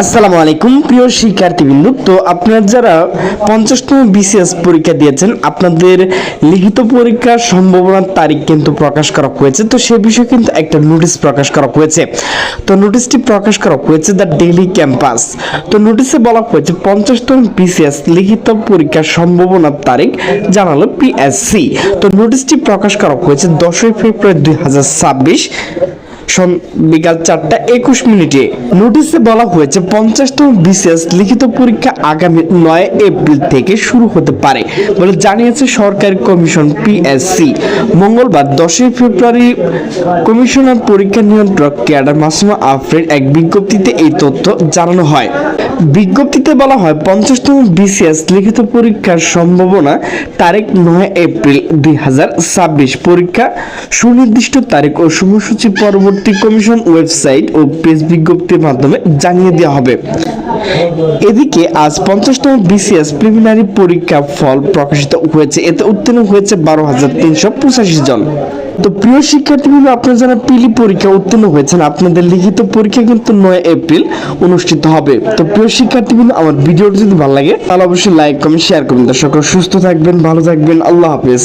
আসসালামু আলাইকুম, প্রিয় শিক্ষার্থীবৃন্দ। তো আপনারা যারা পঞ্চাশতম বিসিএস পরীক্ষা দিয়েছেন, আপনাদের লিখিত পরীক্ষার সম্ভাবনার তারিখ কিন্তু প্রকাশ করা হয়েছে। তো সে বিষয়ে কিন্তু একটা নোটিশ প্রকাশ করা হয়েছে। তো নোটিশটি প্রকাশ করা হয়েছে দ্য ডেইলি ক্যাম্পাস। তো নোটিশে বলা হয়েছে, পঞ্চাশতম বিসিএস লিখিত পরীক্ষার সম্ভাবনার তারিখ জানালো পিএসসি। তো নোটিশটি প্রকাশ করা হয়েছে দশই ফেব্রুয়ারি দুই হাজার ছাব্বিশ। বিকাল চারটা একুশ মিনিটে। নোটিশে বলা হয়েছে, পঞ্চাশতম বিশেষ লিখিত পরীক্ষা আগামী নয় এপ্রিল থেকে শুরু হতে পারে বলে জানিয়েছে সরকারি কমিশন পিএসসি। মঙ্গলবার দশই ফেব্রুয়ারি কমিশনার পরীক্ষা নিয়ন্ত্রক ক্যাডার মাসুমা আফরিন এক বিজ্ঞপ্তিতে এই তথ্য জানানো হয়। বিজ্ঞপ্তিতে বলা হয়, পঞ্চাশতম বিসিএস লিখিত পরীক্ষার সম্ভাবনা তারিখ নয় এপ্রিল দুই হাজার ছাব্বিশ। পরীক্ষা সুনির্দিষ্ট তারিখ ও সময়সূচি পরবর্তী কমিশন ওয়েবসাইট ও প্রেস বিজ্ঞপ্তির মাধ্যমে জানিয়ে দেওয়া হবে। এদিকে আজ পঞ্চাশতম বিসিএস প্রিলিমিনারি পরীক্ষা ফল প্রকাশিত হয়েছে। এতে উত্তীর্ণ হয়েছে বারো হাজার তিনশো পঁচাশি জন। তো প্রিয় শিক্ষার্থীবৃন্দ আপনারা যারা পিলি পরীক্ষা উত্তীর্ণ হয়েছেন, আপনাদের লিখিত পরীক্ষা কিন্তু নয় এপ্রিল অনুষ্ঠিত হবে। তো প্রিয় শিক্ষার্থীবৃন্দ আমার ভিডিওটি যদি ভালো লাগে, তাহলে অবশ্যই লাইক কমেন্ট শেয়ার করবেন। দর্শক, সুস্থ থাকবেন, ভালো থাকবেন। আল্লাহ হাফেজ।